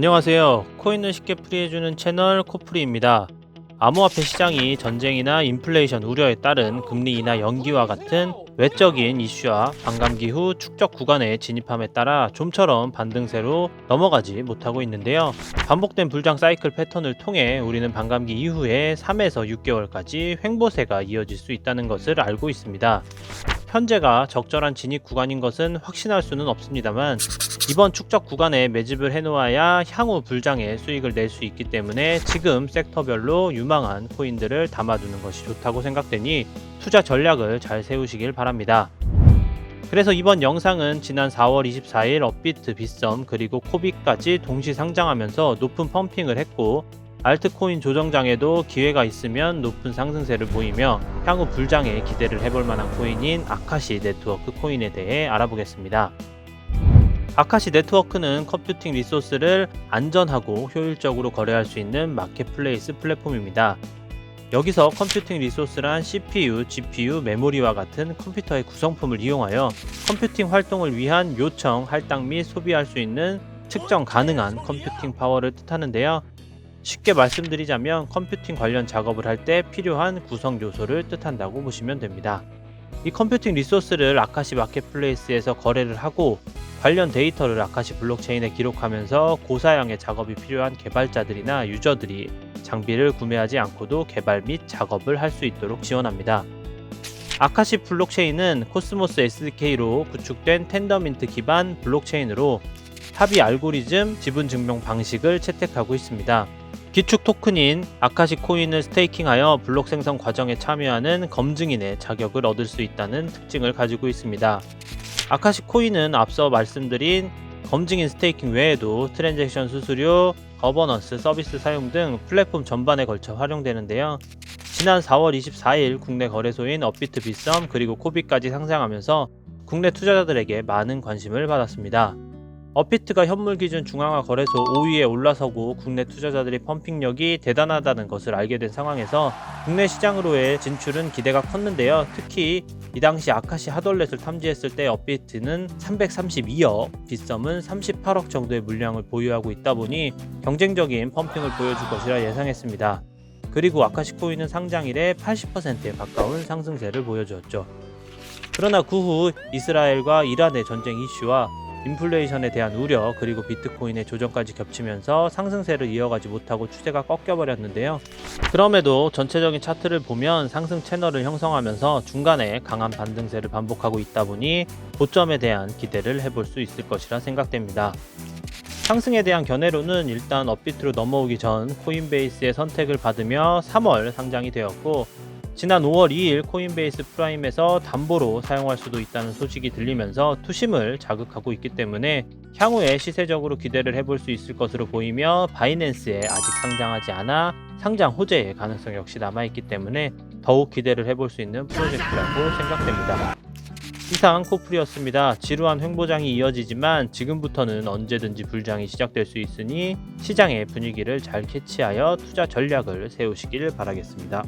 안녕하세요. 코인을 쉽게 풀이해주는 채널 코프리입니다. 암호화폐 시장이 전쟁이나 인플레이션 우려에 따른 금리 인하 연기와 같은 외적인 이슈와 반감기 후 축적 구간에 진입함에 따라 좀처럼 반등세로 넘어가지 못하고 있는데요. 반복된 불장 사이클 패턴을 통해 우리는 반감기 이후에 3에서 6개월까지 횡보세가 이어질 수 있다는 것을 알고 있습니다. 현재가 적절한 진입 구간인 것은 확신할 수는 없습니다만 이번 축적 구간에 매집을 해놓아야 향후 불장에 수익을 낼 수 있기 때문에 지금 섹터별로 유망한 코인들을 담아두는 것이 좋다고 생각되니 투자 전략을 잘 세우시길 바랍니다. 그래서 이번 영상은 지난 4월 24일 업비트, 빗썸 그리고 코비까지 동시 상장하면서 높은 펌핑을 했고 알트코인 조정장에도 기회가 있으면 높은 상승세를 보이며 향후 불장에 기대를 해볼 만한 코인인 아카시 네트워크 코인에 대해 알아보겠습니다. 아카시 네트워크는 컴퓨팅 리소스를 안전하고 효율적으로 거래할 수 있는 마켓플레이스 플랫폼입니다. 여기서 컴퓨팅 리소스란 CPU, GPU, 메모리와 같은 컴퓨터의 구성품을 이용하여 컴퓨팅 활동을 위한 요청, 할당 및 소비할 수 있는 측정 가능한 컴퓨팅 파워를 뜻하는데요. 쉽게 말씀드리자면 컴퓨팅 관련 작업을 할 때 필요한 구성 요소를 뜻한다고 보시면 됩니다. 이 컴퓨팅 리소스를 아카시 마켓플레이스에서 거래를 하고 관련 데이터를 아카시 블록체인에 기록하면서 고사양의 작업이 필요한 개발자들이나 유저들이 장비를 구매하지 않고도 개발 및 작업을 할 수 있도록 지원합니다. 아카시 블록체인은 코스모스 SDK로 구축된 텐더민트 기반 블록체인으로 합의 알고리즘 지분 증명 방식을 채택하고 있습니다. 기축 토큰인 아카시 코인을 스테이킹하여 블록 생성 과정에 참여하는 검증인의 자격을 얻을 수 있다는 특징을 가지고 있습니다. 아카시 코인은 앞서 말씀드린 검증인 스테이킹 외에도 트랜잭션 수수료, 거버넌스 서비스 사용 등 플랫폼 전반에 걸쳐 활용되는데요. 지난 4월 24일 국내 거래소인 업비트 빗썸 그리고 코비까지 상장하면서 국내 투자자들에게 많은 관심을 받았습니다. 업비트가 현물 기준 중앙화 거래소 5위에 올라서고 국내 투자자들의 펌핑력이 대단하다는 것을 알게 된 상황에서 국내 시장으로의 진출은 기대가 컸는데요. 특히 이 당시 아카시 하돌렛을 탐지했을 때 업비트는 332억, 빗썸은 38억 정도의 물량을 보유하고 있다 보니 경쟁적인 펌핑을 보여줄 것이라 예상했습니다. 그리고 아카시 코인은 상장일에 80%에 가까운 상승세를 보여주었죠. 그러나 그 후 이스라엘과 이란의 전쟁 이슈와 인플레이션에 대한 우려 그리고 비트코인의 조정까지 겹치면서 상승세를 이어가지 못하고 추세가 꺾여버렸는데요. 그럼에도 전체적인 차트를 보면 상승 채널을 형성하면서 중간에 강한 반등세를 반복하고 있다 보니 고점에 대한 기대를 해볼 수 있을 것이라 생각됩니다. 상승에 대한 견해로는 일단 업비트로 넘어오기 전 코인베이스의 선택을 받으며 3월 상장이 되었고 지난 5월 2일 코인베이스 프라임에서 담보로 사용할 수도 있다는 소식이 들리면서 투심을 자극하고 있기 때문에 향후에 시세적으로 기대를 해볼 수 있을 것으로 보이며 바이낸스에 아직 상장하지 않아 상장 호재의 가능성 역시 남아있기 때문에 더욱 기대를 해볼 수 있는 프로젝트라고 생각됩니다. 이상 코플이었습니다. 지루한 횡보장이 이어지지만 지금부터는 언제든지 불장이 시작될 수 있으니 시장의 분위기를 잘 캐치하여 투자 전략을 세우시길 바라겠습니다.